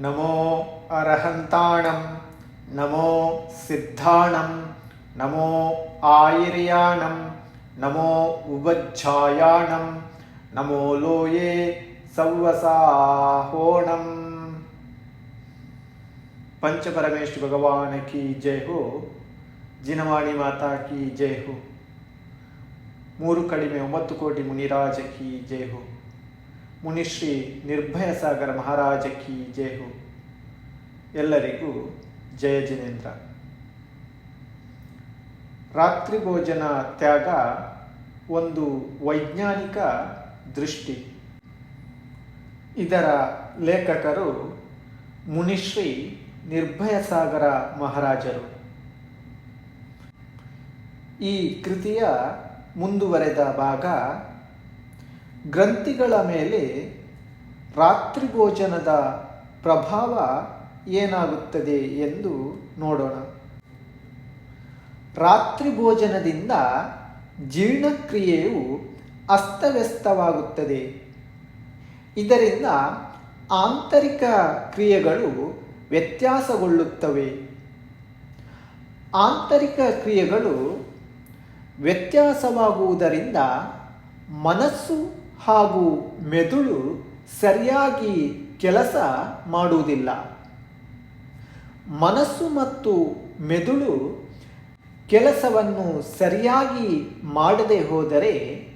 నమో అర్హంతాణం నమో సిద్ధాణం నమో ఆయిర్యాణం నమో ఉభఛాయాణం నమో లోయే సవ్వసాహోణం పంచపరమేశ్వర భగవానికి జై హో జినవాణి మాతాకి జై హೋ ಮೂರು ಕಡಿಮೆ ಒಂಬತ್ತು ಕೋಟಿ ಮುನಿರಾಜಕಿ ಜೈ ಹೋ ಮುನಿಶ್ರೀ ನಿರ್ಭಯ ಸಾಗರ ಮಹಾರಾಜ ಕಿ ಜೇಹು ಎಲ್ಲರಿಗೂ ಜಯ ಜಿನೇಂದ್ರ. ರಾತ್ರಿ ಭೋಜನ ತ್ಯಾಗ ಒಂದು ವೈಜ್ಞಾನಿಕ ದೃಷ್ಟಿ. ಇದರ ಲೇಖಕರು ಮುನಿಶ್ರೀ ನಿರ್ಭಯ ಸಾಗರ ಮಹಾರಾಜರು. ಈ ಕೃತಿಯ ಮುಂದುವರೆದ ಭಾಗ ಗ್ರಂಥಿಗಳ ಮೇಲೆ ರಾತ್ರಿ ಭೋಜನದ ಪ್ರಭಾವ ಏನಾಗುತ್ತದೆ ಎಂದು ನೋಡೋಣ. ರಾತ್ರಿ ಭೋಜನದಿಂದ ಜೀರ್ಣಕ್ರಿಯೆಯು ಅಸ್ತವ್ಯಸ್ತವಾಗುತ್ತದೆ. ಇದರಿಂದ ಆಂತರಿಕ ಕ್ರಿಯೆಗಳು ವ್ಯತ್ಯಾಸಗೊಳ್ಳುತ್ತವೆ. ಆಂತರಿಕ ಕ್ರಿಯೆಗಳು ವ್ಯತ್ಯಾಸವಾಗುವುದರಿಂದ ಮನಸ್ಸು ಹಾಗೂ ಮೆದುಳು ಸರಿಯಾಗಿ ಕೆಲಸ ಮಾಡುವುದಿಲ್ಲ. ಮನಸ್ಸು ಮತ್ತು ಮೆದುಳು ಕೆಲಸವನ್ನು ಸರಿಯಾಗಿ ಮಾಡದೆ ಹೋದರೆ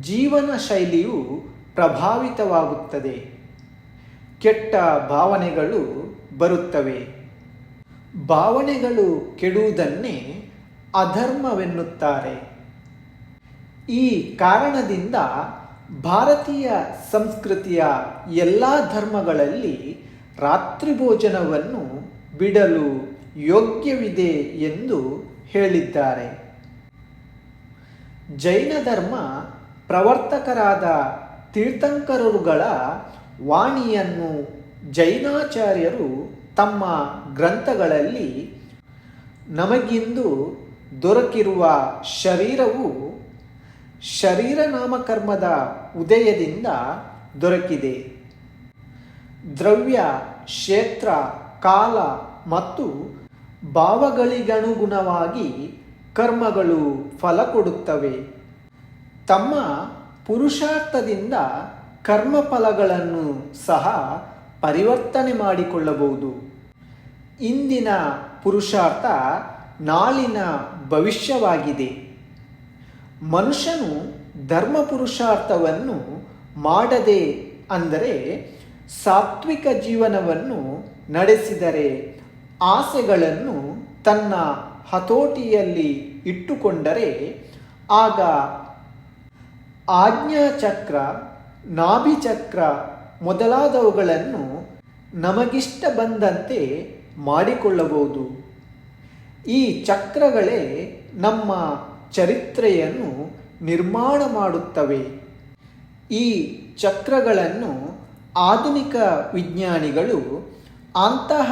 ಜೀವನ ಶೈಲಿಯು ಪ್ರಭಾವಿತವಾಗುತ್ತದೆ. ಕೆಟ್ಟ ಭಾವನೆಗಳು ಬರುತ್ತವೆ. ಭಾವನೆಗಳು ಕೆಡುವುದನ್ನೇ ಅಧರ್ಮವೆನ್ನುತ್ತಾರೆ. ಈ ಕಾರಣದಿಂದ ಭಾರತೀಯ ಸಂಸ್ಕೃತಿಯ ಎಲ್ಲ ಧರ್ಮಗಳಲ್ಲಿ ರಾತ್ರಿ ಭೋಜನವನ್ನು ಬಿಡಲು ಯೋಗ್ಯವಿದೆ ಎಂದು ಹೇಳಿದ್ದಾರೆ. ಜೈನ ಧರ್ಮ ಪ್ರವರ್ತಕರಾದ ತೀರ್ಥಂಕರರುಗಳ ವಾಣಿಯನ್ನು ಜೈನಾಚಾರ್ಯರು ತಮ್ಮ ಗ್ರಂಥಗಳಲ್ಲಿ ನಮಗಿಂದು ದೊರಕಿರುವ ಶರೀರವು ಶರೀರ ನಾಮಕರ್ಮದ ಉದಯದಿಂದ ದೊರಕಿದೆ. ದ್ರವ್ಯ, ಕ್ಷೇತ್ರ, ಕಾಲ ಮತ್ತು ಭಾವಗಳಿಗನುಗುಣವಾಗಿ ಕರ್ಮಗಳು ಫಲ ಕೊಡುತ್ತವೆ. ತಮ್ಮ ಪುರುಷಾರ್ಥದಿಂದ ಕರ್ಮಫಲಗಳನ್ನು ಸಹ ಪರಿವರ್ತನೆ ಮಾಡಿಕೊಳ್ಳಬಹುದು. ಇಂದಿನ ಪುರುಷಾರ್ಥ ನಾಳಿನ ಭವಿಷ್ಯವಾಗಿದೆ. ಮನುಷ್ಯನು ಧರ್ಮ ಪುರುಷಾರ್ಥವನ್ನು ಮಾಡದೆ ಅಂದರೆ ಸಾತ್ವಿಕ ಜೀವನವನ್ನು ನಡೆಸಿದರೆ ಆಸೆಗಳನ್ನು ತನ್ನ ಹತೋಟಿಯಲ್ಲಿ ಇಟ್ಟುಕೊಂಡರೆ ಆಗ ಆಜ್ಞಾಚಕ್ರ, ನಾಭಿಚಕ್ರ ಮೊದಲಾದವುಗಳನ್ನು ನಮಗಿಷ್ಟ ಬಂದಂತೆ ಮಾಡಿಕೊಳ್ಳಬಹುದು. ಈ ಚಕ್ರಗಳೇ ನಮ್ಮ ಚರಿತ್ರೆಯನ್ನು ನಿರ್ಮಾಣ ಮಾಡುತ್ತವೆ. ಈ ಚಕ್ರಗಳನ್ನು ಆಧುನಿಕ ವಿಜ್ಞಾನಿಗಳು ಅಂತಹ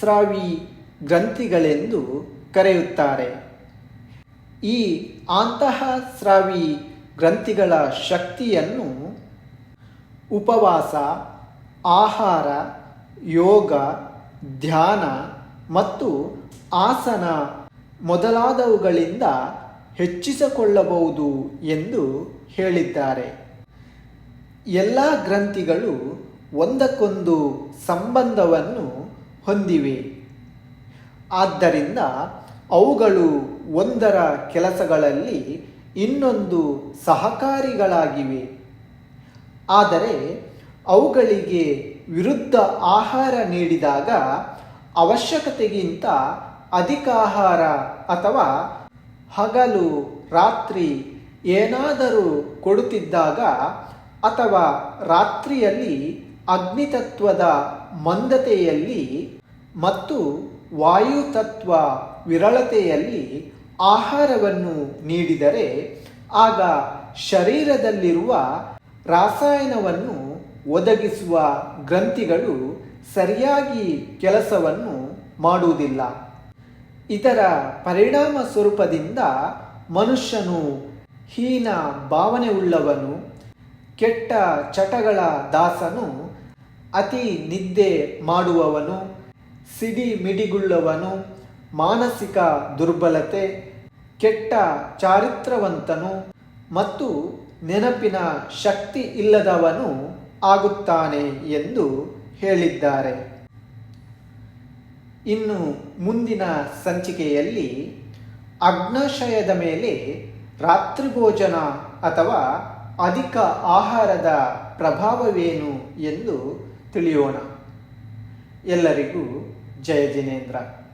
ಸ್ರಾವಿ ಗ್ರಂಥಿಗಳೆಂದು ಕರೆಯುತ್ತಾರೆ. ಈ ಅಂತಹ ಸ್ರಾವಿ ಗ್ರಂಥಿಗಳ ಶಕ್ತಿಯನ್ನು ಉಪವಾಸ, ಆಹಾರ, ಯೋಗ, ಧ್ಯಾನ ಮತ್ತು ಆಸನ ಮೊದಲಾದವುಗಳಿಂದ ಹೆಚ್ಚಿಸಿಕೊಳ್ಳಬಹುದು ಎಂದು ಹೇಳಿದ್ದಾರೆ. ಎಲ್ಲ ಗ್ರಂಥಿಗಳು ಒಂದಕ್ಕೊಂದು ಸಂಬಂಧವನ್ನು ಹೊಂದಿವೆ. ಆದ್ದರಿಂದ ಅವುಗಳು ಒಂದರ ಕೆಲಸಗಳಲ್ಲಿ ಇನ್ನೊಂದು ಸಹಕಾರಿಗಳಾಗಿವೆ. ಆದರೆ ಅವುಗಳಿಗೆ ವಿರುದ್ಧ ಆಹಾರ ನೀಡಿದಾಗ ಅವಶ್ಯಕತೆಗಿಂತ ಅಧಿಕ ಆಹಾರ ಅಥವಾ ಹಗಲು, ರಾತ್ರಿ ಏನಾದರೂ ಕೊಡುತ್ತಿದ್ದಾಗ ಅಥವಾ ರಾತ್ರಿಯಲ್ಲಿ ಅಗ್ನಿತತ್ವದ ಮಂದತೆಯಲ್ಲಿ ಮತ್ತು ವಾಯುತತ್ವ ವಿರಳತೆಯಲ್ಲಿ ಆಹಾರವನ್ನು ನೀಡಿದರೆ ಆಗ ಶರೀರದಲ್ಲಿರುವ ರಾಸಾಯನವನ್ನು ಒದಗಿಸುವ ಗ್ರಂಥಿಗಳು ಸರಿಯಾಗಿ ಕೆಲಸವನ್ನು ಮಾಡುವುದಿಲ್ಲ. ಇದರ ಪರಿಣಾಮ ಸ್ವರೂಪದಿಂದ ಮನುಷ್ಯನು ಹೀನ ಭಾವನೆ ಉಳ್ಳವನು ಕೆಟ್ಟ ಚಟಗಳ ದಾಸನು, ಅತಿ ನಿದ್ದೆ ಮಾಡುವವನು ಸಿಡಿ ಮಿಡಿಗುಳ್ಳವನು ಮಾನಸಿಕ ದುರ್ಬಲತೆ, ಕೆಟ್ಟ ಚಾರಿತ್ರವಂತನು ಮತ್ತು ನೆನಪಿನ ಶಕ್ತಿ ಇಲ್ಲದವನು ಆಗುತ್ತಾನೆ ಎಂದು ಹೇಳಿದ್ದಾರೆ. ಇನ್ನು ಮುಂದಿನ ಸಂಚಿಕೆಯಲ್ಲಿ ಅಗ್ನಾಶಯದ ಮೇಲೆ ರಾತ್ರಿಭೋಜನ ಅಥವಾ ಅಧಿಕ ಆಹಾರದ ಪ್ರಭಾವವೇನು ಎಂದು ತಿಳಿಯೋಣ. ಎಲ್ಲರಿಗೂ ಜಯ ಜಿನೇಂದ್ರ.